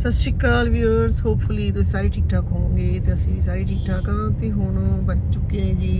ਸਤਿ ਸ਼੍ਰੀ ਅਕਾਲ viewers hopefully ਤੁਸੀਂ ਸਾਰੇ ਠੀਕ ਠਾਕ ਹੋਵੋਗੇ ਤੇ ਅਸੀਂ ਵੀ ਸਾਰੇ ਠੀਕ ਠਾਕ ਹਾਂ ਤੇ ਹੁਣ ਵੱਜ ਚੁੱਕੇ ਨੇ ਜੀ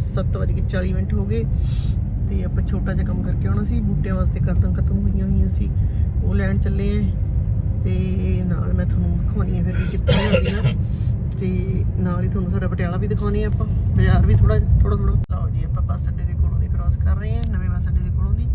7:40 ਮਿੰਟ ਹੋ ਗਏ ਤੇ ਆਪਾਂ ਛੋਟਾ ਜਿਹਾ ਕੰਮ ਕਰਕੇ ਆਉਣਾ ਸੀ, ਬੂਟਿਆਂ ਵਾਸਤੇ ਕਦਾਂ ਖਤਮ ਹੋਈਆਂ ਹੋਈਆਂ ਸੀ, ਉਹ ਲੈਣ ਚੱਲੇ ਆਂ ਤੇ ਨਾਲ ਮੈਂ ਤੁਹਾਨੂੰ ਦਿਖਾਉਣੀ ਹੈ ਫਿਰ ਵੀ ਕਿੱਥੇ ਜਾਂਦੀਆਂ ਤੇ ਨਾਲ ਹੀ ਤੁਹਾਨੂੰ ਸਾਡਾ ਪਟਿਆਲਾ ਵੀ ਦਿਖਾਉਣੀ ਆ ਆਪਾਂ, ਬਾਜ਼ਾਰ ਵੀ ਥੋੜਾ ਥੋੜਾ ਥੋੜਾ ਲਾਓ ਜੀ, ਆਪਾਂ ਬੱਸ ਅੱਡੇ ਦੇ ਕੋਲੋਂ ਦੀ ਕ੍ਰਾਸ ਕਰ ਰਹੇ ਹਾਂ, ਨਵੇਂ ਬੱਸ ਅੱਡੇ ਦੇ ਕੋਲੋਂ ਦੀ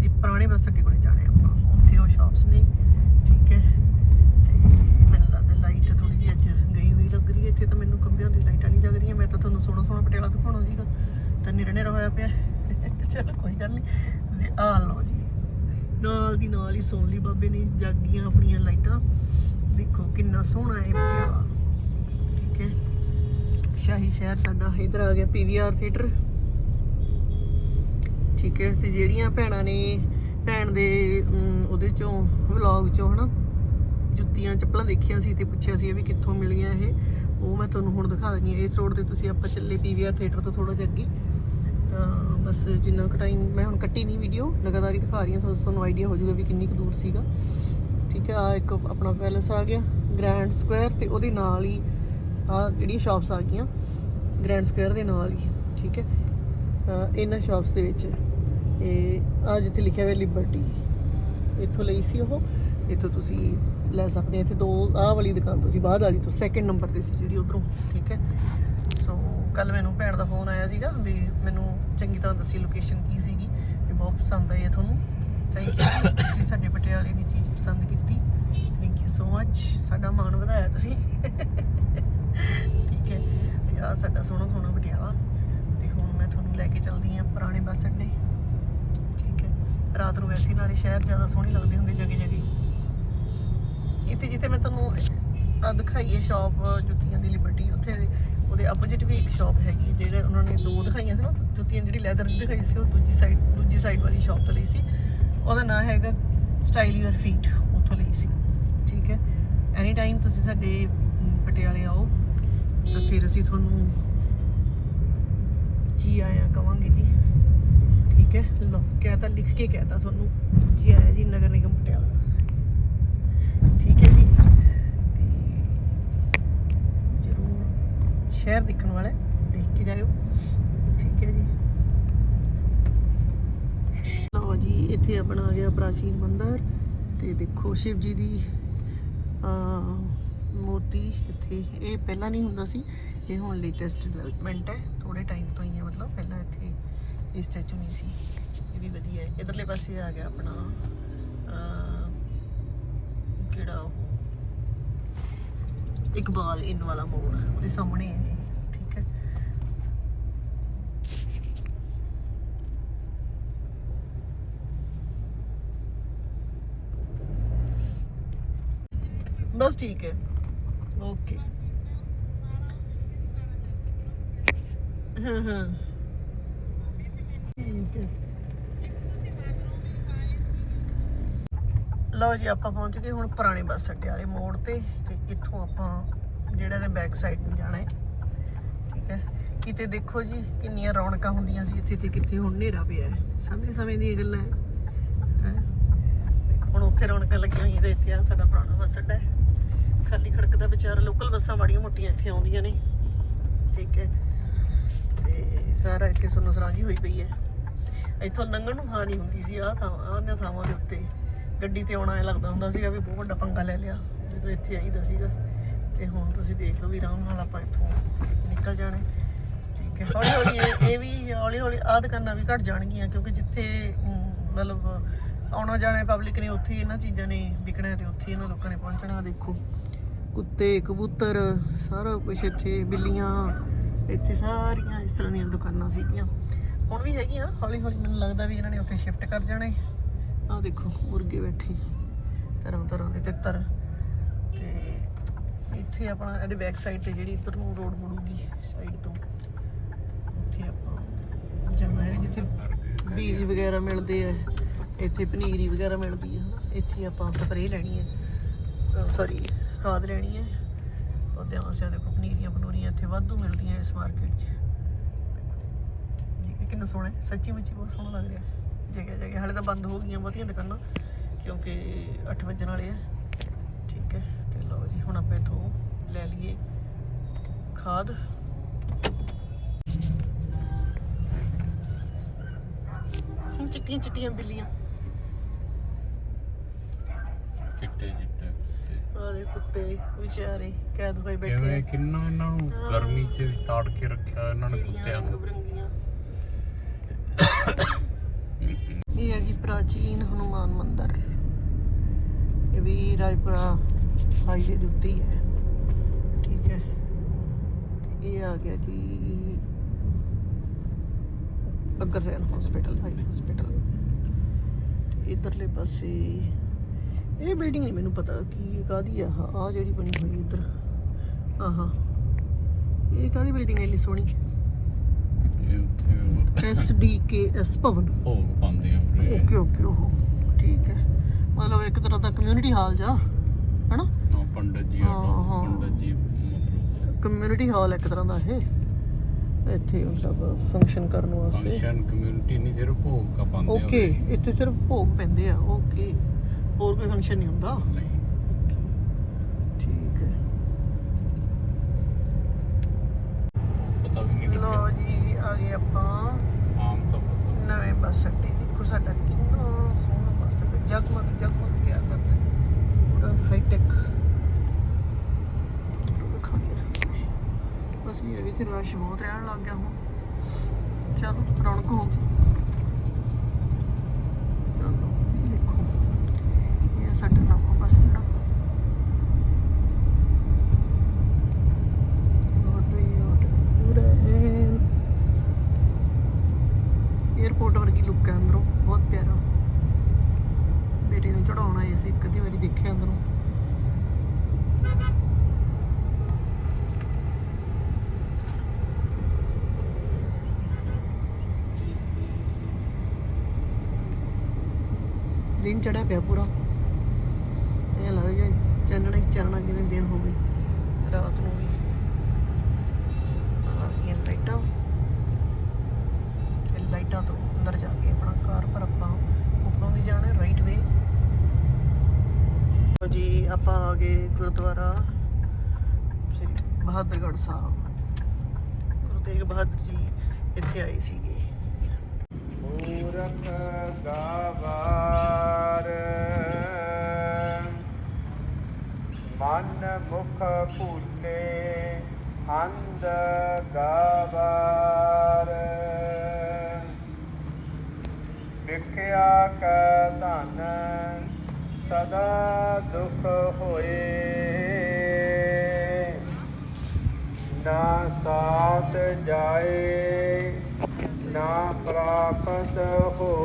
ਤੇ ਪੁਰਾਣੇ ਬੱਸ ਅੱਡੇ ਕੋਲੇ ਜਾਣੇ ਆਪਾਂ, ਉੱਥੇ ਉਹ ਸ਼ਾਪਸ ਨੇ, ਠੀਕ ਹੈ। ਲਾਈਟ ਥੋੜੀ ਜਿਹੀ ਅੱਜ ਗਈ ਹੋਈ ਲੱਗ ਰਹੀ ਹੈ। ਇੱਥੇ ਤਾਂ ਮੈਨੂੰ ਖੰਭਿਆਂ ਦੀ ਲਾਈਟਾਂ ਨਹੀਂ ਜਗ ਰਹੀਆਂ। ਮੈਂ ਤਾਂ ਤੁਹਾਨੂੰ ਸੋਹਣਾ ਸੋਹਣਾ ਪਟਿਆਲਾ ਦਿਖਾਉਣਾ ਸੀਗਾ। ਤਾਂ ਨਿਰੇ ਨਿਰਾ ਹੋਇਆ ਪਿਆ। ਚਲੋ ਕੋਈ ਗੱਲ ਨਹੀਂ ਤੁਸੀਂ ਆ ਲਓ ਜੀ। ਨਾਲ ਦੀ ਨਾਲ ਹੀ ਸੋਨ ਲਈ ਬਾਬੇ ਨੇ ਜਾਗੀਆਂ ਆਪਣੀਆਂ ਲਾਈਟਾਂ। ਦੇਖੋ ਕਿੰਨਾ ਸੋਹਣਾ ਹੈ ਪਟਿਆਲਾ। ਠੀਕ ਹੈ। ਸ਼ਾਹੀ ਸ਼ਹਿਰ ਸਾਡਾ। ਇਧਰ ਆ ਗਿਆ ਪੀਵੀਆਰ ਥੀਏਟਰ। ਠੀਕ ਹੈ। ਤੇ ਜਿਹੜੀਆਂ ਭੈਣਾਂ ਨੇ ਭੈਣ ਦੇ ਉਹਦੇ ਚੋਂ, ਵਲੌਗ ਚੋਂ, ਹਨਾ? ਜੁੱਤੀਆਂ, ਚੱਪਲਾਂ ਦੇਖੀਆਂ ਸੀ ਤੇ ਪੁੱਛਿਆ ਸੀ ਵੀ ਕਿੱਥੋਂ ਮਿਲੀਆਂ ਇਹ। ਉਹ ਮੈਂ ਤੁਹਾਨੂੰ ਹੁਣ ਦਿਖਾ ਦਿੰਦੀ ਹਾਂ। ਇਸ ਰੋਡ ਤੇ ਤੁਸੀਂ ਆਪਾਂ ਚੱਲੇ ਪੀਵੀਆਰ ਥੀਏਟਰ ਤੋਂ ਥੋੜਾ ਜਿਹਾ ਅੱਗੇ। ਤਾਂ ਬਸ ਜਿੰਨਾ ਕੁ ਟਾਈਮ ਮੈਂ ਹੁਣ ਕੱਟੀ ਨਹੀਂ ਵੀਡੀਓ ਲਗਾਤਾਰ ਹੀ ਦਿਖਾ ਰਹੀ ਹਾਂ। ਤੁਹਾਨੂੰ ਤੁਹਾਨੂੰ ਆਈਡੀਆ ਹੋ ਜਾਊਗਾ ਵੀ ਕਿੰਨੀ ਕੁ ਦੂਰ ਸੀਗਾ। ਠੀਕ ਹੈ ਆ ਇੱਕ ਆਪਣਾ ਪੈਲਸ ਆ ਗਿਆ ਗ੍ਰੈਂਡ ਸਕੁਅਰ ਤੇ ਉਹਦੇ ਨਾਲ ਹੀ ਆ ਜਿਹੜੀਆਂ ਸ਼ਾਪਸ ਆ ਗਈਆਂ ਗ੍ਰੈਂਡ ਸਕੁਅਰ ਦੇ ਨਾਲ ਹੀ। ਠੀਕ ਹੈ ਇਹਨਾਂ ਸ਼ਾਪਸ ਦੇ ਵਿੱਚ ਇਹ ਆ ਜਿੱਥੇ ਲਿਖਿਆ ਹੋਇਆ ਲਿਬਰਟੀ ਇੱਥੋਂ ਲਈ ਸੀ ਉਹ। ਇੱਥੋਂ ਤੁਸੀਂ ਲੈ ਸਕਦੇ ਹੋ। ਇੱਥੇ ਦੋ, ਆਹ ਵਾਲੀ ਦੁਕਾਨ ਤੋਂ ਸੀ ਬਾਅਦ ਵਾਲੀ ਤੋਂ ਸੈਕਿੰਡ ਨੰਬਰ ਤੇ ਸੀ ਜਿਹੜੀ ਉਧਰੋਂ, ਠੀਕ ਹੈ? ਸੋ ਕੱਲ ਮੈਨੂੰ ਭੈਣ ਦਾ ਫੋਨ ਆਇਆ ਸੀਗਾ ਵੀ ਮੈਨੂੰ ਚੰਗੀ ਤਰ੍ਹਾਂ ਦੱਸੀ ਲੋਕੇਸ਼ਨ ਕੀ ਸੀਗੀ, ਵੀ ਬਹੁਤ ਪਸੰਦ ਆਈ ਹੈ ਤੁਹਾਨੂੰ। ਥੈਂਕ ਯੂ ਤੁਸੀਂ ਸਾਡੇ ਪਟਿਆਲੇ ਦੀ ਚੀਜ਼ ਪਸੰਦ ਕੀਤੀ। ਥੈਂਕ ਯੂ ਸੋ ਮੱਚ ਸਾਡਾ ਮਾਣ ਵਧਾਇਆ ਤੁਸੀਂ। ਠੀਕ ਹੈ। ਤੇ ਆ ਸਾਡਾ ਸੋਹਣਾ ਸੋਹਣਾ ਪਟਿਆਲਾ। ਤੇ ਹੁਣ ਮੈਂ ਤੁਹਾਨੂੰ ਲੈ ਕੇ ਚੱਲਦੀ ਹਾਂ ਪੁਰਾਣੇ ਬੱਸ ਅੱਡੇ। ਠੀਕ ਹੈ। ਰਾਤ ਨੂੰ ਵੈਸੇ ਨਾਲੇ ਸ਼ਹਿਰ ਜ਼ਿਆਦਾ ਸੋਹਣੀ ਲੱਗਦੀ ਹੁੰਦੀ ਜਗੇ ਜਗੇ ਇੱਥੇ ਜਿੱਥੇ ਮੈਂ ਤੁਹਾਨੂੰ ਆ ਦਿਖਾਈ ਹੈ ਸ਼ਾਪ ਜੁੱਤੀਆਂ ਦੀ ਲਿਬਰਟੀ ਉੱਥੇ ਉਹਦੇ ਆਪੋਜ਼ਿਟ ਵੀ ਇੱਕ ਸ਼ਾਪ ਹੈਗੀ ਜਿਹੜੇ ਉਹਨਾਂ ਨੇ ਦੋ ਦਿਖਾਈਆਂ ਸੀ ਨਾ ਜੁੱਤੀਆਂ ਜਿਹੜੀ ਲੈਦਰ ਦੀ ਦਿਖਾਈ ਸੀ, ਉਹ ਦੂਜੀ ਸਾਈਡ ਦੂਜੀ ਸਾਈਡ ਵਾਲੀ ਸ਼ਾਪ ਤੋਂ ਲਈ ਸੀ। ਉਹਦਾ ਨਾਮ ਹੈਗਾ ਸਟਾਈਲ ਯੂਅਰ ਫੀਟ ਉੱਥੋਂ ਲਈ ਸੀ। ਠੀਕ ਹੈ? ਐਨੀ ਟਾਈਮ ਤੁਸੀਂ ਸਾਡੇ ਪਟਿਆਲੇ ਆਓ, ਤਾਂ ਫਿਰ ਅਸੀਂ ਤੁਹਾਨੂੰ ਜੀ ਆਇਆ ਕਵਾਂਗੇ ਜੀ। ਠੀਕ ਹੈ? ਲੋ ਕਹਿਤਾ, ਲਿਖ ਕੇ ਕਹਿਤਾ ਤੁਹਾਨੂੰ, ਜੀ ਆਇਆ ਜੀ, ਨਗਰ ਨਿਗਮ ਪਟਿਆਲਾ ਠੀਕ ਹੈ ਜੀ ਤੇ ਜਰੂਰ ਸ਼ਹਿਰ ਦੇਖਣ ਵਾਲਾ ਹੈ, ਦੇਖ ਕੇ ਜਾਇਓ। ਠੀਕ ਹੈ ਜੀ। ਲਓ ਜੀ ਇੱਥੇ ਆਪਣਾ ਆ ਗਿਆ ਪ੍ਰਾਚੀਨ ਮੰਦਿਰ। ਤੇ ਦੇਖੋ ਸ਼ਿਵ ਜੀ ਦੀ ਮੂਰਤੀ ਇੱਥੇ। ਇਹ ਪਹਿਲਾਂ ਨਹੀਂ ਹੁੰਦਾ ਸੀ ਇਹ ਹੁਣ ਲੇਟੈਸਟ ਡਿਵੈਲਪਮੈਂਟ ਹੈ। ਥੋੜੇ ਟਾਈਮ ਤੋਂ ਹੀ ਹੈ ਮਤਲਬ ਪਹਿਲਾਂ ਇੱਥੇ ਇਹ ਸਟੈਚੂ ਨਹੀਂ ਸੀ। ਇਹ ਵੀ ਵਧੀਆ ਹੈ। ਇਧਰਲੇ ਪਾਸੇ ਆ ਗਿਆ ਆਪਣਾ ਅਹ, ਕਿਹੜਾ ਉਹ? ਇਕਬਾਲ ਇਨ ਵਾਲਾ ਮੋੜ। ਉਹਦੇ ਸਾਹਮਣੇ ਹੈ ਇਹ, ਠੀਕ ਹੈ ਬਸ ਠੀਕ ਹੈ। ਓਕੇ ਹਾਂ ਹਾਂ। ਲਓ ਜੀ, ਆਪਾਂ ਪਹੁੰਚ ਗਏ ਹੁਣ ਪੁਰਾਣੇ ਬੱਸ ਅੱਡੇ ਵਾਲੇ ਮੋੜ ਤੇ ਤੇ ਇੱਥੋਂ ਆਪਾਂ ਜਿਹੜਾ ਦੇ ਬੈਕ ਸਾਈਡ ਨੂੰ ਜਾਣਾ ਹੈ। ਠੀਕ ਹੈ। ਕਿਤੇ ਦੇਖੋ ਜੀ, ਕਿੰਨੀਆਂ ਰੌਣਕਾਂ ਹੁੰਦੀਆਂ ਸੀ, ਇੱਥੇ ਤੇ ਕਿੱਥੇ ਹੁਣ ਹਨੇਰਾ ਪਿਆ ਹੈ। ਸਮੇਂ ਸਮੇਂ ਦੀਆਂ ਗੱਲਾਂ ਹੈ। ਹੁਣ ਉੱਥੇ ਰੌਣਕਾਂ ਲੱਗੀਆਂ ਹੋਈਆਂ ਤੇ ਇੱਥੇ ਆ ਸਾਡਾ ਪੁਰਾਣਾ ਬੱਸ ਅੱਡਾ ਹੈ। ਖਾਲੀ ਖੜਕਦਾ ਵਿਚਾਰਾ ਲੋਕਲ ਬੱਸਾਂ ਮਾੜੀਆਂ ਮੋਟੀਆਂ ਇੱਥੇ ਆਉਂਦੀਆਂ ਨੇ। ਠੀਕ ਹੈ। ਤੇ ਸਾਰਾ ਇੱਥੇ ਸੁਨਸਰਾਜੀ ਹੋਈ ਪਈ ਹੈ। ਇੱਥੋਂ ਲੰਘਣ ਨੂੰ ਹਾਂ ਨਹੀਂ ਹੁੰਦੀ ਸੀ, ਆਹ ਥਾਂ ਆਹ ਥਾਵਾਂ ਦੇ ਉੱਤੇ। ਗੱਡੀ ਤੇ ਆਉਣਾ ਐ ਲੱਗਦਾ ਹੁੰਦਾ ਸੀਗਾ ਵੀ ਬਹੁਤ ਵੱਡਾ ਪੰਗਾ ਲੈ ਲਿਆ। ਜਦੋਂ ਇੱਥੇ ਆਈਦਾ ਸੀਗਾ। ਤੇ ਹੁਣ ਤੁਸੀਂ ਦੇਖ ਲਓ ਵੀ ਆਰਾਮ ਨਾਲ ਆਪਾਂ ਇੱਥੋਂ ਨਿਕਲ ਜਾਣਾ ਠੀਕ ਹੈ। ਹੌਲੀ ਹੌਲੀ ਇਹ- ਵੀ ਹੌਲੀ ਹੌਲੀ ਆਹ ਦੁਕਾਨਾਂ ਵੀ ਘਟ ਜਾਣਗੀਆਂ ਕਿਉਂਕਿ ਜਿੱਥੇ ਮਤਲਬ ਆਉਣਾ ਜਾਣਾ ਪਬਲਿਕ ਨੇ ਉੱਥੇ ਇਹਨਾਂ ਚੀਜ਼ਾਂ ਨੇ ਵਿਕਣਾ ਤੇ ਉੱਥੇ ਇਹਨਾਂ ਲੋਕਾਂ ਨੇ ਪਹੁੰਚਣਾ ਦੇਖੋ। ਕੁੱਤੇ, ਕਬੂਤਰ, ਸਾਰਾ ਕੁਝ ਇੱਥੇ, ਬਿੱਲੀਆਂ, ਇੱਥੇ ਸਾਰੀਆਂ ਇਸ ਤਰ੍ਹਾਂ ਦੀਆਂ ਦੁਕਾਨਾਂ ਸੀਗੀਆਂ। ਹੁਣ ਵੀ ਹੈਗੀਆਂ ਹੌਲੀ ਹੌਲੀ ਮੈਨੂੰ ਲੱਗਦਾ ਵੀ ਇਹਨਾਂ ਨੇ ਉੱਥੇ ਸ਼ਿਫਟ ਕਰ ਜਾਣੇ ਆਹ ਦੇਖੋ, ਮੁਰਗੇ ਬੈਠੇ ਤਰ੍ਹਾਂ ਤਰ੍ਹਾਂ ਦੇ ਤਿੱਤਰ। ਤੇ ਇੱਥੇ ਆਪਣਾ, ਇਹਦੇ ਬੈਕ ਸਾਈਡ ਤੇ ਜਿਹੜੀ ਇੱਧਰ ਨੂੰ ਰੋਡ ਮੁੜੂਗੀ ਸਾਈਡ ਤੋਂ। ਉੱਥੇ ਆਪਾਂ ਜਾਣਾ ਹੈ, ਜਿੱਥੇ ਬੀਜ ਵਗੈਰਾ ਮਿਲਦੇ ਆ। ਇੱਥੇ ਪਨੀਰੀ ਵਗੈਰਾ ਮਿਲਦੀ ਹੈ ਇੱਥੇ ਆਪਾਂ ਸਪਰੇਅ ਲੈਣੀ ਹੈ। ਸੌਰੀ ਖਾਦ ਲੈਣੀ ਹੈ। ਪੌਦਿਆਂ ਵਾਸਤੇ ਦੇਖੋ ਪਨੀਰੀਆਂ ਪਨੂਰੀਆਂ ਇੱਥੇ ਵਾਧੂ ਮਿਲਦੀਆਂ ਇਸ ਮਾਰਕੀਟ 'ਚ। ਜੀ ਕਿੰਨਾ ਸੋਹਣਾ ਹੈ। ਸੱਚੀ ਮੁੱਚੀ ਬਹੁਤ ਸੋਹਣਾ ਲੱਗ ਰਿਹਾ। ਜਗ੍ਹਾ ਜਗ੍ਹਾ। ਹਾਲੇ ਤਾਂ ਬੰਦ ਹੋ ਗਈਆਂ ਬਹੁਤੀਆਂ ਦੁਕਾਨਾਂ, ਕਿਉਂਕਿ 8 ਵਜਣ ਵਾਲੇ ਆ। ਠੀਕ ਹੈ, ਤੇ ਲਓ ਜੀ, ਹੁਣ ਆਪਾਂ ਇਥੋਂ ਲੈ ਲਈਏ ਖਾਦ। ਹੁਣ ਚਿੱਟੀਆਂ ਚਿੱਟੀਆਂ ਬਿੱਲੀਆਂ। ਆਰੇ ਕੁੱਤੇ ਵਿਚਾਰੇ ਕੈਦ ਹੋਏ ਬੈਠੇ ਕਿਵੇਂ ਕਿੰਨਾ ਇਹਨਾਂ ਨੂੰ ਗਰਮੀ 'ਚ ਤਾੜ ਕੇ ਰੱਖਿਆ ਇਹਨਾਂ ਨੇ ਕੁੱਤਿਆਂ ਨੂੰ। ਇਹ ਹੈ ਜੀ ਪ੍ਰਾਚੀਨ ਹਨੂਮਾਨ ਮੰਦਿਰ। ਇਹ ਵੀ ਰਾਜਪੁਰਾ ਹਾਈਵੇ ਦੇ ਉੱਤੇ ਹੀ ਹੈ। ਠੀਕ ਹੈ। ਤੇ ਇਹ ਆ ਗਿਆ ਜੀ ਅਗਰਸੈਨ ਹਸਪੀਟਲ ਹਾਈ ਹਸਪੀਟਲ ਇਧਰਲੇ ਪਾਸੇ ਇਹ ਬਿਲਡਿੰਗ ਨਹੀਂ ਮੈਨੂੰ ਪਤਾ ਕੀ ਕਾਦੀ ਆ ਆ ਜਿਹੜੀ ਬਣੀ ਹੋਈ ਇੱਧਰ। ਆਹਾ ਇਹ ਕਾਦੀ ਬਿਲਡਿੰਗ ਹੈ ਇੰਨੀ ਸੋਹਣੀ? ਐਸ ਡੀ ਕੇ ਐਸ ਭਵਨ। ਭੋਗ ਪਾਉਂਦੇ ਆ ਓਕੇ ਓਕੇ ਉਹ ਠੀਕ ਹੈ। ਮਤਲਬ ਇੱਕ ਤਰ੍ਹਾਂ ਦਾ ਕਮਿਊਨਿਟੀ ਹਾਲ ਜਾ ਹਨਾ? ਪੰਡਤ ਜੀ ਹਾਂ, ਆ ਹਾਂ। ਪੰਡਤ ਜੀ ਮਤਲਬ। ਕਮਿਊਨਿਟੀ ਹਾਲ ਇੱਕ ਤਰ੍ਹਾਂ ਦਾ ਇਹ। ਇੱਥੇ ਮਤਲਬ ਫੰਕਸ਼ਨ ਕਰਨ ਵਾਸਤੇ। ਫੰਕਸ਼ਨ ਕਮਿਊਨਿਟੀ ਨਹੀਂ ਸਿਰਫ ਭੋਗ ਕਾ ਪਾਉਂਦੇ ਆ ਓਕੇ। ਇੱਥੇ ਸਿਰਫ ਭੋਗ ਪੈਂਦੇ ਆ ਓਕੇ। ਹੋਰ ਕੋਈ ਫੰਕਸ਼ਨ ਨਹੀਂ ਹੁੰਦਾ ਨਹੀਂ ਠੀਕ ਹੈ ਪਤਾ ਵੀ ਨਹੀਂ ਲੋ ਲੱਗਿਆ ਜੀ ਆ ਗਏ ਆਪਾਂ ਆਮ ਤਾਂ ਪਤਾ ਨਵੇਂ ਬੱਸ ਅੱਡੇ ਦੇਖੋ ਸਾਡਾ ਕਿੰਨਾ ਸੋਹਣਾ ਬੱਸ ਅੱਡਾ ਜਗਮਗ ਜਗਮਗ ਕਿਆ ਕਰਦਾ ਹੈ ਪੂਰਾ ਹਾਈ ਟੈਕ ਬਸ ਇਹ ਹੈ ਵੀ ਤੇ ਰਸ਼ ਬਹੁਤ ਰਹਿਣ ਲੱਗ ਗਿਆ ਹੁਣ ਚਲੋ ਰੌਣਕ ਹੋ ਗਈ ਚਲੋ, ਦੇਖੋ ਇਹ ਹੈ ਸਾਡਾ ਨਵਾਂ ਬੱਸ ਅੱਡਾ ਪੂਰਾ ਐਨ 에어ਪੋਰਟ ਵਰਗੀ ਲੁੱਕ ਹੈ ਅੰਦਰੋਂ ਬਹੁਤ ਪਿਆਰਾ ਬੇਟੇ ਨੂੰ ਚੜਾਉਣ ਆਏ ਸੀ ਇੱਕ ਅੱਧੀ ਵਾਰੀ ਦੇਖਿਆ ਅੰਦਰੋਂ ਦਿਨ ਚੜਿਆ ਪਿਆ ਪੂਰਾ। ਇਹ ਲੱਗਦਾ ਜਿਵੇਂ ਚਾਨਣਾ ਹੀ ਚਾਨਣਾ ਜਿਵੇਂ ਦਿਨ ਹੋ ਗਈ ਰਾਤ ਨੂੰ ਵੀ। ਆ ਲਾਈਟਾਂ। ਤੇ ਲਾਈਟਾਂ ਤੋਂ ਅੰਦਰ ਜਾ ਕੇ ਆਪਣਾ ਕਾਰ ਪਰ ਆਪਾਂ ਉੱਪਰੋਂ ਦੀ ਜਾਣਾ ਰਾਈਟ ਵੇ ਜੀ, ਆਪਾਂ ਆ ਗਏ ਗੁਰਦੁਆਰਾ ਸ੍ਰੀ ਬਹਾਦਰਗੜ੍ਹ ਸਾਹਿਬ। ਗੁਰੂ ਤੇਗ ਬਹਾਦਰ ਜੀ ਇੱਥੇ ਆਏ ਸੀਗੇ। ਮੂਰਖ ਗਾਵਾਰ ਮਨ ਮੁਖ ਭੂਲੇ ਅੰਧ ਗਾਵਾਰ। ਵਿਖਿਆ ਕਾ ਧਨ ਸਦਾ ਦੁਖ ਹੋਏ। ਨਾ ਸਾਥ ਜਾਏ, ਨਾ ਪ੍ਰਾਪਤ ਹੋ